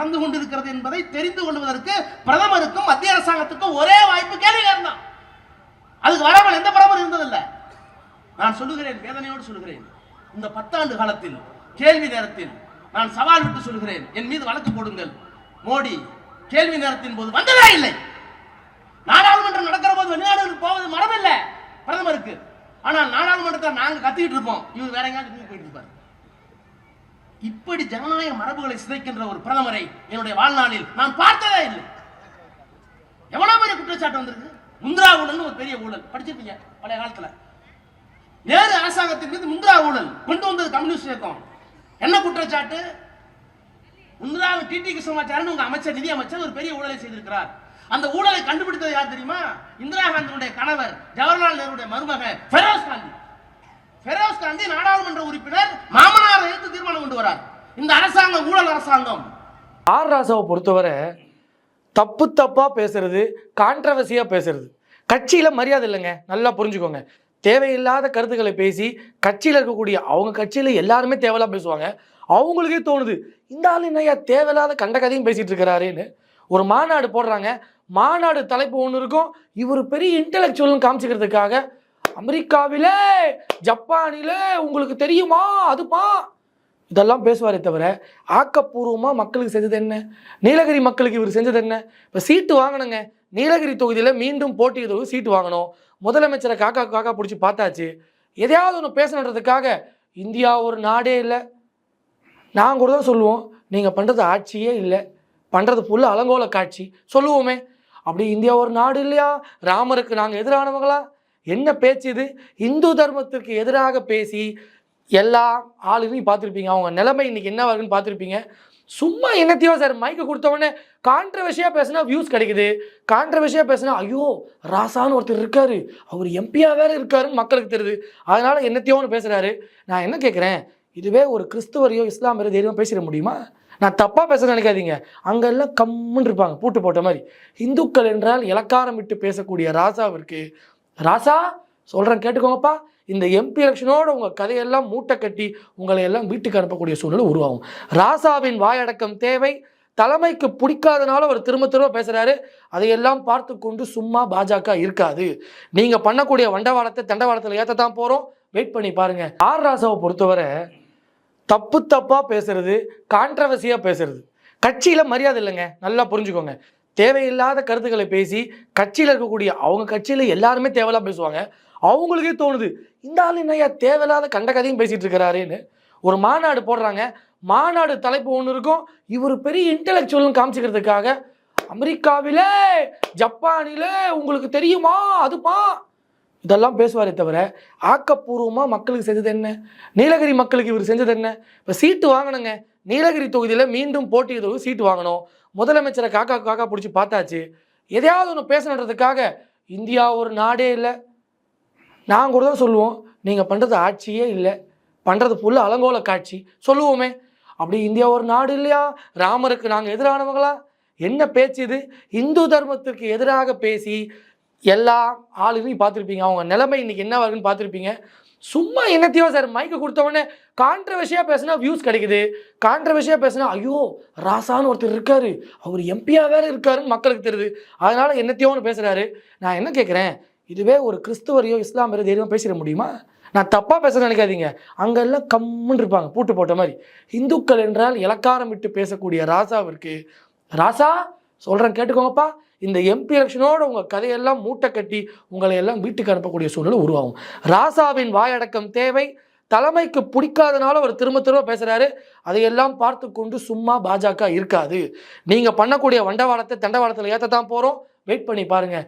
நடந்து கொண்டிருக்கிறது என்பதை தெரிந்து கொள்வதற்கு பிரதமருக்கும் மத்திய அரசாங்கத்துக்கும் ஒரே வாய்ப்பு கேள்வி கேட்கலாம் அதுக்கு வராமல் எந்த பிரதமர் இருந்ததில்லை. நான் சொல்லுகிறேன் வேதனையோடு சொல்லுகிறேன். இந்த பத்தாண்டு காலத்தில் கேள்வி நேரத்தில் நான் சவால் விட்டு சொல்கிறேன் என் மீது வழக்கு போடுங்கள். மோடி கேள்வி நேரத்தின் போது வந்ததே இல்லை. நாடாளுமன்றம் நடக்கிற போது வெளிநாடுகளுக்கு போவது மரபில்லை பிரதமருக்கு. ஆனால் நாடாளுமன்றத்தை நாங்கள் கத்திக்கிட்டு இருப்போம். இவர் வேற எங்கேயாவது போயிட்டு இருப்பார். இப்படி ஜனநாயக மரபுகளை சிதைக்கின்ற ஒரு பிரதமரை என்னுடைய வாழ்நாளில் நான் பார்த்ததே இல்லை. எவ்வளவு பெரிய குற்றச்சாட்டு வந்திருக்கு? முந்திரா ஊழல்னு ஒரு பெரிய ஊழல். படிச்சிருப்பீங்க பழைய காலத்துல. நேரு அரசாங்கத்தின் மீது முந்திரா ஊழல். கொண்டு வந்தது கம்யூனிஸ்ட் இயக்கம். என்ன குற்றச்சாட்டு? முந்திரா டிடி கிருஷ்ணமாச்சாரன் உங்க அமைச்சர் நிதி அமைச்சர் ஒரு பெரிய ஊழலை செய்திருக்கிறார். அந்த ஊழலை கண்டுபிடித்தது யார் தெரியுமா? இந்திரா காந்தியுடைய கணவர் ஜவஹர்லால் நேருடைய மருமக ஃபெரோஸ் காந்தி. பெரோஸ் காந்தி நாடாளுமன்ற உறுப்பினர் மாமனார் எதிர்த்து தீர்மானம் கொண்டு வரார். இந்த அரசாங்கம் ஊழல் அரசாங்கம். ஆர் ராசாவை பொறுத்தவரை தப்பு தப்பா பேசுறது கான்ட்ரவர்சியா பேசுறது. கட்சியில மரியாதை இல்லைங்க. நல்லா புரிஞ்சுக்கோங்க. தேவையில்லாத கருத்துக்களை பேசி கட்சியில் இருக்கக்கூடிய அவங்க கட்சியில் எல்லாருமே தேவையில்லாம் பேசுவாங்க. அவங்களுக்கே தோணுது இந்த ஆள் என்னையா தேவையில்லாத கண்ட கதையும் பேசிகிட்டு இருக்கிறாருன்னு ஒரு மாநாடு போடுறாங்க. மாநாடு தலைப்பு ஒன்று இருக்கும். இவர் பெரிய இன்டலெக்சுவல்னு காமிச்சிக்கிறதுக்காக அமெரிக்காவிலே ஜப்பானிலே உங்களுக்கு தெரியுமா? அதுப்பா இதெல்லாம் பேசுவாரே தவிர ஆக்கப்பூர்வமாக மக்களுக்கு செஞ்சது என்ன? நீலகிரி மக்களுக்கு இவர் செஞ்சது என்ன? இப்போ சீட்டு வாங்கணுங்க. நீலகிரி தொகுதியில் மீண்டும் போட்டியிடுவது சீட்டு வாங்கணும். முதலமைச்சரை காக்கா காக்கா பிடிச்சி பார்த்தாச்சு. எதையாவது ஒன்று பேசணுன்றதுக்காக இந்தியா ஒரு நாடே இல்லை. நான் கூட தான் சொல்லுவோம் நீங்கள் பண்ணுறது ஆட்சியே இல்லை. பண்ணுறது ஃபுல்லாக அலங்கோல காட்சி. சொல்லுவோமே. அப்படி இந்தியா ஒரு நாடு இல்லையா? ராமருக்கு நாங்கள் எதிரானவங்களா? என்ன பேச்சு இது? இந்து தர்மத்திற்கு எதிராக பேசி எல்லா ஆளுகளையும் பார்த்துருப்பீங்க. அவங்க நிலைமை இன்னைக்கு என்ன வருதுன்னு பார்த்துருப்பீங்க. சும்மா என்னத்தையோ சார் மைக்கு கொடுத்தவொடனே கான்ட்ரவர்ஷியாக பேசினா வியூஸ் கிடைக்குது. கான்ட்ரவர்ஷியாக பேசினா ஐயோ ராசான்னு ஒருத்தர் இருக்காரு. அவர் எம்பியாக வேறு இருக்காருன்னு மக்களுக்கு தெரியுது. அதனால என்னத்தையோன்னு பேசுகிறாரு நான் என்ன கேட்குறேன் இதுவே ஒரு கிறிஸ்துவரையோ இஸ்லாமியரோ தைரியமாக பேசிட முடியுமா? நான் தப்பாக பேச நினைக்காதீங்க. அங்கெல்லாம் கம்முன்னு இருப்பாங்க பூட்டு போட்ட மாதிரி. இந்துக்கள் என்றால் இலக்காரம் விட்டு பேசக்கூடிய ராசாவிற்கு ராசா சொல்கிறேன் கேட்டுக்கோங்கப்பா. இந்த எம்பி எலெக்ஷனோட உங்கள் கதையெல்லாம் மூட்டை கட்டி உங்களை எல்லாம் வீட்டுக்கு அனுப்பக்கூடிய சூழ்நிலை உருவாகும். ராசாவின் வாயடக்கம் தேவை. தலைமைக்கு பிடிக்காதனால அவர் திரும்ப திரும்ப பேசுகிறாரு அதையெல்லாம் பார்த்து கொண்டு சும்மா பாஜக இருக்காது. நீங்கள் பண்ணக்கூடிய வண்டவாளத்தை தண்டவாளத்தில் ஏற்ற தான் போகிறோம் வெயிட் பண்ணி பாருங்கள் ஆர் ராசாவை பொறுத்தவரை தப்பு தப்பாக பேசுறது கான்ட்ரவர்சியாக பேசுறது. கட்சியில் மரியாதை இல்லைங்க. நல்லா புரிஞ்சுக்கோங்க. தேவையில்லாத கருத்துக்களை பேசி கட்சியில் இருக்கக்கூடிய அவங்க கட்சியில் எல்லாருமே தேவையில்லாம் பேசுவாங்க. அவங்களுக்கே தோணுது இந்த ஆள் என்னய்யா தேவையில்லாத கண்ட கதையும் பேசிகிட்டு இருக்கிறாருன்னு ஒரு மாநாடு போடுறாங்க. மாநாடு தலைப்பு ஒன்று இருக்கும். இவர் பெரிய இன்டலெக்சுவல்னு காமிச்சிக்கிறதுக்காக அமெரிக்காவிலே ஜப்பானிலே உங்களுக்கு தெரியுமா? அதுப்பா இதெல்லாம் பேசுவாரே தவிர ஆக்கப்பூர்வமாக மக்களுக்கு செஞ்சது என்ன? நீலகிரி மக்களுக்கு இவர் செஞ்சது என்ன? இப்போ சீட்டு வாங்கினங்க நீலகிரி தொகுதியில் மீண்டும் போட்டியிடுவது சீட்டு வாங்கணும். முதலமைச்சரை காக்கா காக்கா பிடிச்சி பார்த்தாச்சு. எதையாவது ஒன்று பேசணுன்றதுக்காக இந்தியா ஒரு நாடே இல்லை. நான் கூட தான் சொல்லுவோம் நீங்கள் பண்ணுறது ஆட்சியே இல்லை. பண்ணுறது ஃபுல்லாக அலங்கோல காட்சி. சொல்லுவோமே. அப்படி இந்தியா ஒரு நாடு இல்லையா? ராமருக்கு நாங்கள் எதிரானவங்களா? என்ன பேச்சு இது? இந்து தர்மத்திற்கு எதிராக பேசி எல்லா ஆளுங்களையும் பார்த்துருப்பீங்க. அவங்க நிலைமை இன்றைக்கி என்ன வருதுன்னு பார்த்துருப்பீங்க. சும்மா என்னத்தையோ சார் மைக்கு கொடுத்தவொடனே கான்ட்ரவர்ஷியாக பேசினா வியூஸ் கிடைக்குது. கான்ட்ரவர்ஷியாக பேசினா ஐயோ ராசான்னு ஒருத்தர் இருக்காரு. அவர் எம்பியாக வேறு இருக்காருன்னு மக்களுக்கு தெரியுது. அதனால் என்னத்தையோன்னு பேசுகிறாரு நான் என்ன கேட்குறேன் இதுவே ஒரு கிறிஸ்துவரையோ இஸ்லாமியரோ தைரியமாக பேசிட முடியுமா? நான் தப்பாக பேச நினைக்காதீங்க. அங்கெல்லாம் கம்முன்னு இருப்பாங்க பூட்டு போட்ட மாதிரி. இந்துக்கள் என்றால் இலக்காரம் விட்டு பேசக்கூடிய ராசாவிற்கு. ராசா சொல்கிறேன் கேட்டுக்கோங்கப்பா. இந்த எம்பி எலெக்ஷனோட உங்கள் கதையெல்லாம் மூட்டை கட்டி உங்களை எல்லாம் வீட்டுக்கு அனுப்பக்கூடிய சூழ்நிலை உருவாகும். ராசாவின் வாயடக்கம் தேவை. தலைமைக்கு பிடிக்காதனால அவர் திரும்ப திரும்ப பேசுகிறாரு அதையெல்லாம் பார்த்து கொண்டு சும்மா பாஜக இருக்காது. நீங்கள் பண்ணக்கூடிய வண்டவாளத்தை தண்டவாளத்தில் ஏற்றதான் போகிறோம் வெயிட் பண்ணி பாருங்கள்